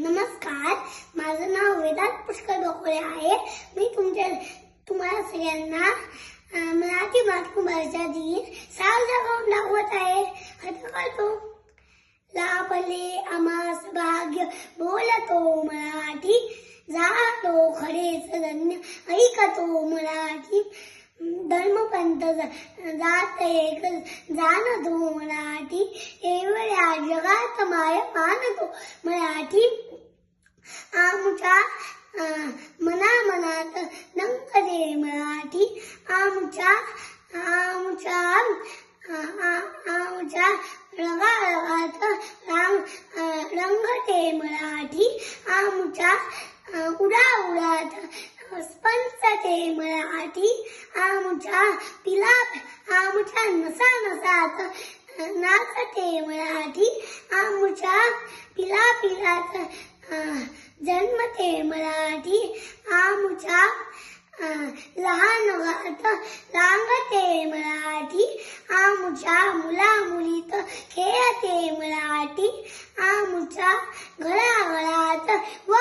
नमस्कार. माझं नाव वेदांत पुष्कर डोकळे आहे. मी तुमच्या तुम्हाला सगळ्यांना मराठी मातृभाषा दिन साजरा करून दाखवत आहे. आता करतो लाभले आमास भाग्य बोलतो मराठी. जातो खरेच धन्य. ऐकतो मराठी. धर्मपंथ जात एक जाणतो मराठी एवढ्या जगात माय मानतो मराठी. आमच्या मना मनात नंकरे मराठी. आमच्या आमच्या आमच्या रगा रगात रांग रंगते मराठी. आमच्या उडा उडात स्पंचते मराठी. आमच्या पिला आमच्या नसा नसात नाचते मराठी आमच्या पिला पिलात अं, जन्मते मराठी आमच्या अं, लहान गात रांगते मराठी आमच्या मुला मुलीत खेळते मराठी आमच्या घराघरात व